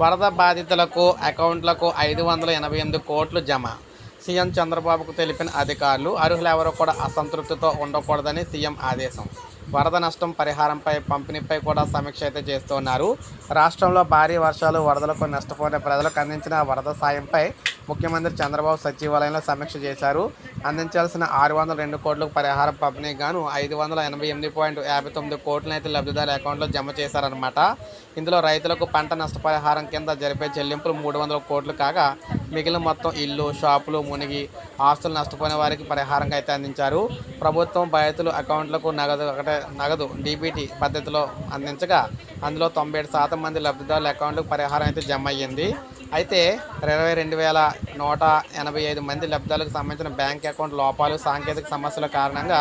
వరద బాధితులకు అకౌంట్లకు ఐదు వందల ఎనభై ఎనిమిది కోట్లు జమ. సీఎం చంద్రబాబుకు తెలిపిన అధికారులు అర్హులెవరూ కూడా అసంతృప్తితో ఉండకూడదని సీఎం ఆదేశం. వరద నష్టం పరిహారంపై పంపిణీపై కూడా సమీక్ష అయితే చేస్తున్నారు. రాష్ట్రంలో భారీ వర్షాలు వరదలకు నష్టపోయిన ప్రజలకు అందించిన వరద సాయంపై ముఖ్యమంత్రి చంద్రబాబు సచివాలయంలో సమీక్ష చేశారు. అందించాల్సిన ఆరు వందల రెండు కోట్లకు పరిహారం పంపిణీ గాను ఐదు వందల ఎనభై ఎనిమిది పాయింట్ యాభై తొమ్మిది కోట్లను అయితే లబ్ధిదారుల అకౌంట్లో జమ చేశారనమాట ఇందులో రైతులకు పంట నష్టపరిహారం కింద జరిపే చెల్లింపులు మూడు వందల కోట్లు కాగా మిగిలిన మొత్తం ఇల్లు షాపులు మునిగి ఆస్తులు నష్టపోయిన వారికి పరిహారంగా అయితే అందించారు. ప్రభుత్వం బాధితులు అకౌంట్లకు నగదు ఒకటే నగదు డీబీటీ పద్ధతిలో అందించగా అందులో తొంభై ఏడు శాతం మంది లబ్ధిదారుల అకౌంట్లకు పరిహారం అయితే జమ అయ్యింది. అయితే ఇరవై రెండు వేల నూట ఎనభై ఐదు మంది లబ్ధాలకు సంబంధించిన బ్యాంక్ అకౌంట్ లోపాలు సాంకేతిక సమస్యల కారణంగా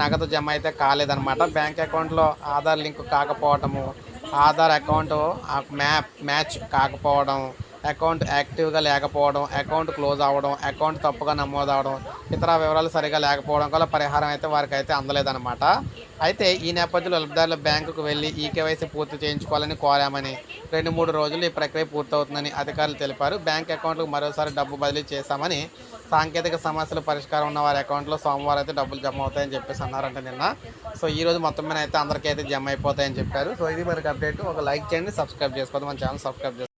నగదు జమ అయితే కాలేదన్నమాట. బ్యాంక్ అకౌంట్లో ఆధార్ లింక్ కాకపోవటము ఆధార్ అకౌంట్ మ్యాప్ మ్యాచ్ కాకపోవడం అకౌంట్ యాక్టివ్గా లేకపోవడం అకౌంట్ క్లోజ్ అవ్వడం అకౌంట్ తప్పుగా నమోదు అవ్వడం ఇతర వివరాలు సరిగా లేకపోవడం వల్ల పరిహారం అయితే వారికి అయితే అందలేదన్నమాట. అయితే ఈ నేపథ్యంలో లబ్ధిదారులు బ్యాంకుకు వెళ్ళి ఈ కేవైసీ పూర్తి చేయించుకోవాలని కోరామని రెండు మూడు రోజులు ఈ ప్రక్రియ పూర్తవుతుందని అధికారులు తెలిపారు. బ్యాంక్ అకౌంట్లకు మరోసారి డబ్బు బదిలీ చేశామని సాంకేతిక సమస్యలు పరిష్కారం ఉన్న వారి అకౌంట్లో సోమవారం అయితే డబ్బులు జమ అవుతాయని చెప్పేసి అన్నారంట నిన్న. సో ఈ రోజు మొత్తం మీద అయితే అందరికీ అయితే జమ అయిపోతాయని చెప్పారు. సో ఇది మనకి అప్డేట్. ఒక లైక్ చేయండి సబ్స్క్రైబ్ చేసుకోవద్దు. మన ఛానల్ సబ్స్క్రైబ్ చేసుకోండి